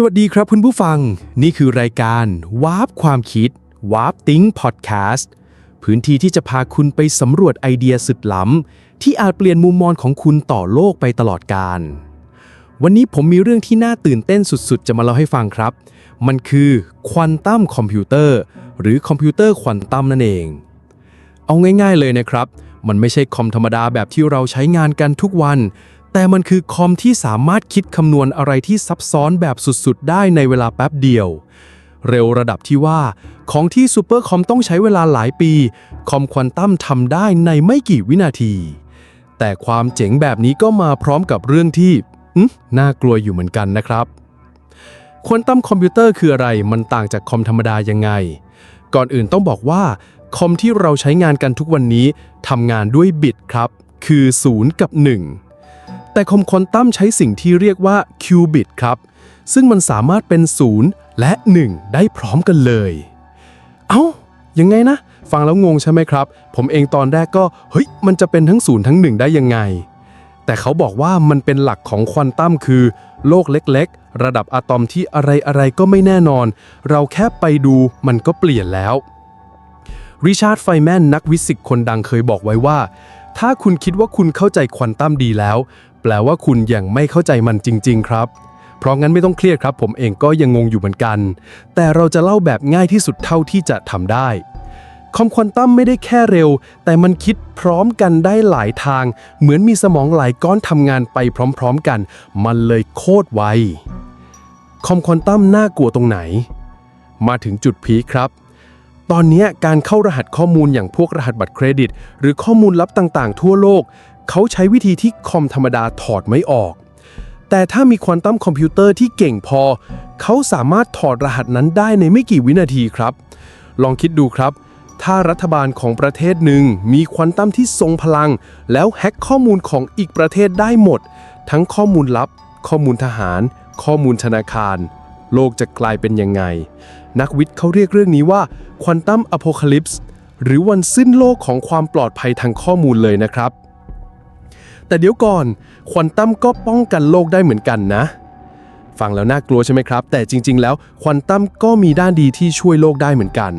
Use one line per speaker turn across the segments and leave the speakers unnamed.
สวัสดีครับคุณผู้ฟัง นี่คือรายการวาร์ปความคิดวาร์ปติ้งพอดแคสต์พื้นที่ที่จะพาคุณไปสำรวจไอเดียสุดล้ำที่อาจเปลี่ยนมุมมองของคุณต่อโลกไปตลอดกาลวันนี้ผมมีเรื่องที่น่าตื่นเต้นสุดๆ จะมาเล่าให้ฟังครับ มันคือควอนตัมคอมพิวเตอร์หรือคอมพิวเตอร์ควอนตัมนั่นเอง เอาง่ายๆเลยนะครับ มันไม่ใช่คอมธรรมดาแบบที่เราใช้งานกันทุกวัน แต่มันคือคอมที่สามารถคิดคำนวณอะไรที่ซับซ้อนแบบสุดๆ ได้ในเวลาแป๊บเดียว เร็วระดับที่ว่า ของที่ซูเปอร์คอมต้องใช้เวลาหลายปี คอมควอนตัมทำได้ในไม่กี่วินาที แต่ความเจ๋งแบบนี้ก็มาพร้อมกับเรื่องที่น่ากลัวอยู่เหมือนกันนะครับควอนตัมคอมพิวเตอร์คืออะไร มันต่างจากคอมธรรมดายังไง ก่อนอื่นต้องบอกว่า คอมที่เราใช้งานกันทุกวันนี้ทำงานด้วยบิตครับ คือ 0 กับ 1 แต่คอมควอนตัมใช้สิ่งที่เรียกว่าคิวบิตครับ ซึ่งมันสามารถเป็น 0 และ 1 ได้พร้อมกันเลย เอ้า ยังไงนะ ฟังแล้วงงใช่ไหมครับ ผมเองตอนแรกก็ เฮ้ย มันจะเป็นทั้ง 0 ทั้ง 1 ได้ยังไง แต่เขาบอกว่ามันเป็นหลักของควอนตัมคือ โลกเล็ก ๆ ระดับอะตอมที่อะไรๆก็ไม่แน่นอน เราแค่ไปดูมันก็เปลี่ยนแล้วริชาร์ดไฟแมนนักวิสิกคนดังเคยบอกไว้ว่า ถ้าคุณคิดว่าคุณเข้าใจควอนตัมดีแล้ว ลว่าคุณยังไม่เข้าใจมันจริง ๆ ครับ เพราะงั้นไม่ต้องเครียดครับ ผมเองก็ยังงงอยู่เหมือนกัน แต่เราจะเล่าแบบง่ายที่สุดเท่าที่จะทำได้คอมควอนตัมไม่ได้แค่เร็ว แต่มันคิดพร้อมกันได้หลายทาง เหมือนมีสมองหลายก้อนทำงานไปพร้อมๆกัน มันเลยโคตรไวคอมควอนตัมน่ากลัวตรงไหน มาถึงจุดพีคครับ ตอนนี้การเข้ารหัสข้อมูลอย่างพวกรหัสบัตรเครดิต หรือข้อมูลลับต่างๆ ทั่วโลก เขาใช้วิธีที่คอมธรรมดาถอดไม่ออก แต่ถ้ามีควอนตัมคอมพิวเตอร์ที่เก่งพอ เขาสามารถถอดรหัสนั้นได้ในไม่กี่วินาทีครับ ลองคิดดูครับ ถ้ารัฐบาลของประเทศหนึ่งมีควอนตัมที่ทรงพลัง แล้วแฮ็กข้อมูลของอีกประเทศได้หมด ทั้งข้อมูลลับ ข้อมูลทหาร ข้อมูลธนาคาร โลกจะกลายเป็นยังไง นักวิทย์เขาเรียกเรื่องนี้ว่าควอนตัมอโพคาลิปส์หรือวันสิ้นโลกของความปลอดภัยทางข้อมูลเลยนะครับ แต่เดี๋ยวก่อน ควอนตัมก็ป้องกันโลกได้เหมือนกันนะ ฟังแล้วน่ากลัวใช่ไหมครับ แต่จริง ๆ แล้วควอนตัมก็มีด้านดีที่ช่วยโลกได้เหมือนกัน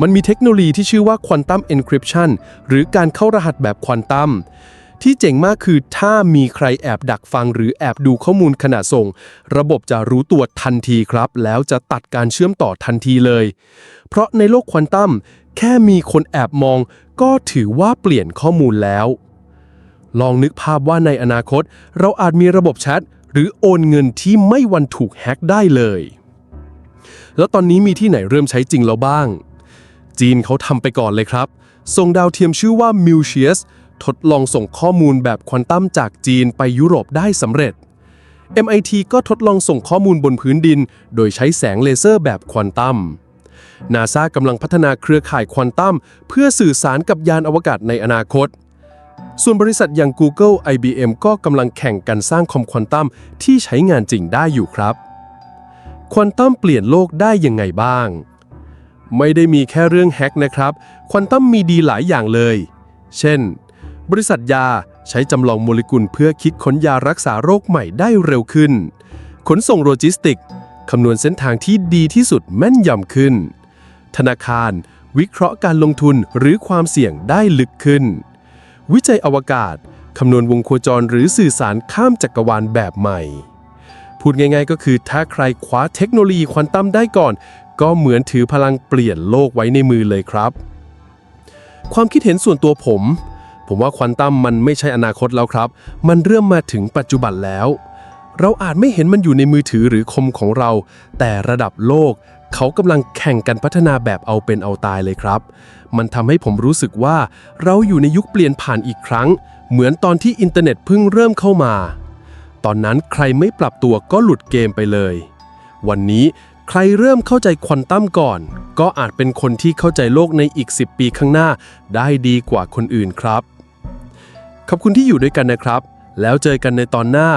มันมีเทคโนโลยีที่ชื่อว่าควอนตัมเอนคริปชันหรือการเข้ารหัสแบบควอนตัมที่เจ๋งมากคือถ้ามีใครแอบดักฟังหรือแอบดูข้อมูลขณะส่ง ระบบจะรู้ตัวทันทีครับ แล้วจะตัดการเชื่อมต่อทันทีเลย เพราะในโลกควอนตัมแค่มีคนแอบมอง ก็ถือว่าเปลี่ยนข้อมูลแล้ว ลองนึกภาพว่าในอนาคต เราอาจมีระบบแชทหรือโอนเงินที่ไม่วันถูกแฮ็กได้เลย แล้วตอนนี้มีที่ไหนเริ่มใช้จริงแล้วบ้าง จีนเขาทำไปก่อนเลยครับ ส่งดาวเทียมชื่อว่า m u c i u s ทดลองส่งข้อมูลแบบควอนตัมจากจีนไปยุโรปได้สำเร็จ MIT ก็ทดลองส่งข้อมูลบนพื้นดิน โดยใช้แสงเลเซอร์แบบควอนตัม NASA กำลังพัฒนาเครือข่ายควอนตัมเพื่อสื่อสารกับยานอวกาศในอนาคต ส่วนบริษัทอย่าง Google IBM ก็กำลังแข่งกันสร้างคอมควอนตัมที่ใช้งานจริงได้อยู่ครับ ควอนตัมเปลี่ยนโลกได้ยังไงบ้าง ไม่ได้มีแค่เรื่องแฮกนะครับ ควอนตัมมีดีหลายอย่างเลย เช่น บริษัทยาใช้จำลองโมเลกุลเพื่อคิดค้นยารักษาโรคใหม่ได้เร็วขึ้น ขนส่งโลจิสติกคำนวณเส้นทางที่ดีที่สุดแม่นยำขึ้น ธนาคาร วิเคราะห์การลงทุนหรือความเสี่ยงได้ลึกขึ้น วิจัยอวกาศ คำนวณวงโคจรหรือสื่อสารข้ามจักรวาลแบบใหม่ พูดง่ายๆ ก็คือถ้าใครคว้าเทคโนโลยีควอนตัมได้ก่อน ก็เหมือนถือพลังเปลี่ยนโลกไว้ในมือเลยครับ ความคิดเห็นส่วนตัวผม ผมว่าควอนตัมมันไม่ใช่อนาคตแล้วครับ มันเริ่มมาถึงปัจจุบันแล้วเราอาจไม่เห็นมันอยู่ในมือถือหรือคอมของเรา แต่ระดับโลก เขากำลังแข่งกันพัฒนาแบบเอาเป็นเอาตายเลยครับ มันทำให้ผมรู้สึกว่าเราอยู่ในยุคเปลี่ยนผ่านอีกครั้ง เหมือนตอนที่อินเทอร์เน็ตเพิ่งเริ่มเข้ามา ตอนนั้นใครไม่ปรับตัวก็หลุดเกมไปเลย วันนี้ใครเริ่มเข้าใจควอนตัมก่อน ก็อาจเป็นคนที่เข้าใจโลกในอีก 10 ปีข้างหน้าได้ดีกว่าคนอื่นครับ ขอบคุณที่อยู่ด้วยกันนะครับ แล้วเจอกันในตอนหน้า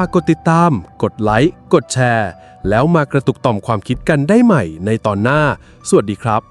ฝากกดติดตาม กดไลค์ กดแชร์ แล้วมากระตุกต่อมความคิดกันได้ใหม่ในตอนหน้า สวัสดีครับ